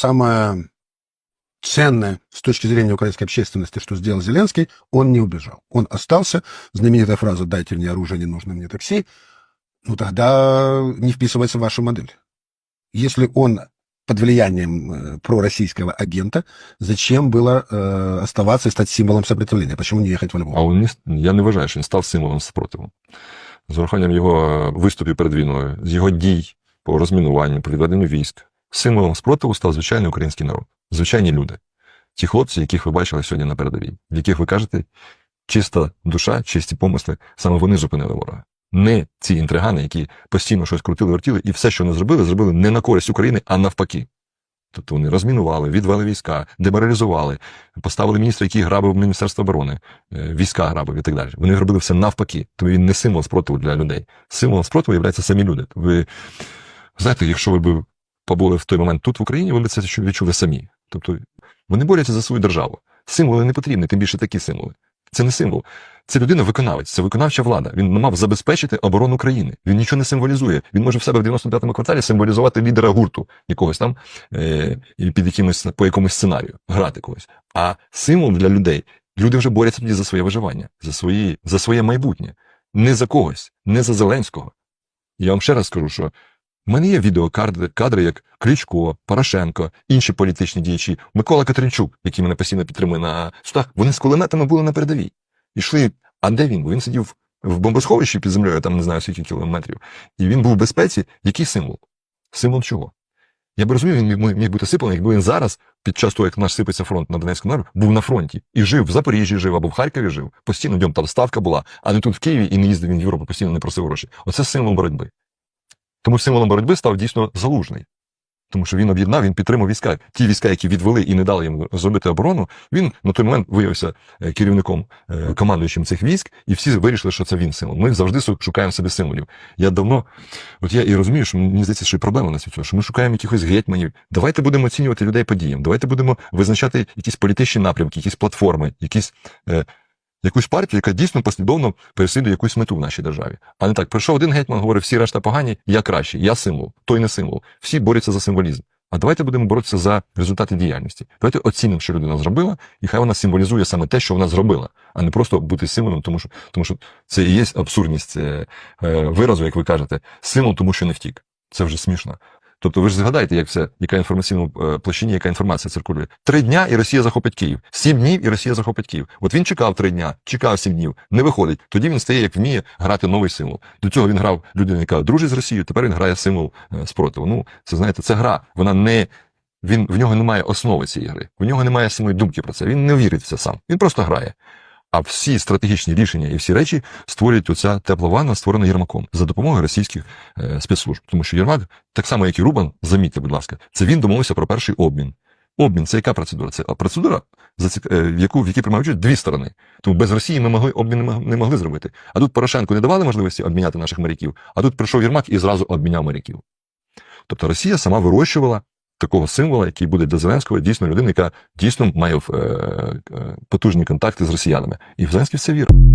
самое ценное с точки зрения украинской общественности, что сделал Зеленский, он не убежал. Он остался. Знаменитая фраза «дайте мне оружие, не нужно мне такси». Ну, тогда не вписывается в вашу модель. Если он под влиянием э, пророссийского агента, зачем было э, оставаться и стать символом сопротивления? Почему не ехать во Львов? А він не, я не вважаю, що він став символом спротиву. З урахуванням його виступів перед війною, з його дій по розмінуванню, по відведенню військ, символом спротиву став звичайний український народ, звичайні люди. Ті хлопці, яких ви бачили сьогодні на передовій, в яких ви кажете, чиста душа, чисті помисли, саме вони зупинили ворога. Не ці інтригани, які постійно щось крутили, вертіли, і все, що вони зробили, зробили не на користь України, а навпаки. Тобто вони розмінували, відвели війська, деморалізували, поставили міністра, який грабив Міністерство оборони, е, війська грабив і так далі. Вони робили все навпаки. Тому він не символ спротиву для людей. Символом спротиву являються самі люди. Ви знаєте, якщо ви б побули в той момент тут в Україні, б це відчули самі. Тобто вони борються за свою державу. Символи не потрібні, тим більше такі символи. Це не символ. Це людина виконавець, це виконавча влада. Він мав забезпечити оборону країни. Він нічого не символізує. Він може в себе в 95-му кварталі символізувати лідера гурту якогось там е, під якимось по якомусь сценарію, грати когось. А символ для людей люди вже борються тоді за своє виживання, за свої, за своє майбутнє, не за когось, не за Зеленського. Я вам ще раз скажу, що в мене є відеокадри, кадри, як Кличко, Порошенко, інші політичні діячі, Микола Катеринчук, який мене постійно підтримує на судах, вони з кулеметами були на передовій. Ішли. А де він? був? Він сидів в бомбосховищі під землею, там не знаю скільки кілометрів, і він був в безпеці. Який символ? Символ чого? Я б розумів, він міг, бути сипаний, якби він зараз, під час того, як наш сипеться фронт на Донецькому напрямку, був на фронті і жив в Запоріжжі, жив або в Харкові жив. Постійно в ньому там ставка була, а не тут в Києві і не їздив він в Європу, постійно не просив гроші. Оце символ боротьби. Тому символом боротьби став дійсно залужний. Тому що він об'єднав, він підтримав війська. Ті війська, які відвели і не дали їм зробити оборону, він на той момент виявився е, керівником, е, командуючим цих військ, і всі вирішили, що це він символ. Ми завжди шукаємо собі символів. Я давно, от я і розумію, що мені здається, що проблема на цього, що ми шукаємо якихось гетьманів. Давайте будемо оцінювати людей подіям, давайте будемо визначати якісь політичні напрямки, якісь платформи, якісь. Якусь партію, яка дійсно послідовно переслідує якусь мету в нашій державі. А не так, прийшов один гетьман, говорить, всі решта погані, я кращий, я символ, той не символ. Всі борються за символізм. А давайте будемо боротися за результати діяльності. Давайте оцінимо, що людина зробила, і хай вона символізує саме те, що вона зробила, а не просто бути символом, тому що тому що це і є абсурдність е, е, виразу, як ви кажете, символ, тому що не втік. Це вже смішно. Тобто ви ж згадайте, як це, яка інформаційна е, площині, яка інформація циркулює. Три дня і Росія захопить Київ. Сім днів і Росія захопить Київ. От він чекав три дня, чекав сім днів, не виходить. Тоді він стає, як вміє грати новий символ. До цього він грав людину, яка дружить з Росією. Тепер він грає символ е, спротиву. Ну, це знаєте, це гра. Вона не. Він в нього немає основи цієї гри. В нього немає самої думки про це. Він не вірить в це сам. Він просто грає. А всі стратегічні рішення і всі речі створюють оця тепла ванна, створена Єрмаком за допомогою російських е, спецслужб. Тому що Єрмак, так само як і Рубан, замітьте, будь ласка, це він домовився про перший обмін. Обмін це яка процедура? Це процедура, е, в яку в якій приймають дві сторони. Тому без Росії ми могли обмін не могли зробити. А тут Порошенку не давали можливості обміняти наших моряків, а тут прийшов Єрмак і зразу обміняв моряків. Тобто Росія сама вирощувала такого символа, який буде для Зеленського дійсно людина, яка дійсно має е, е, потужні контакти з росіянами. І Зеленський в це вірить.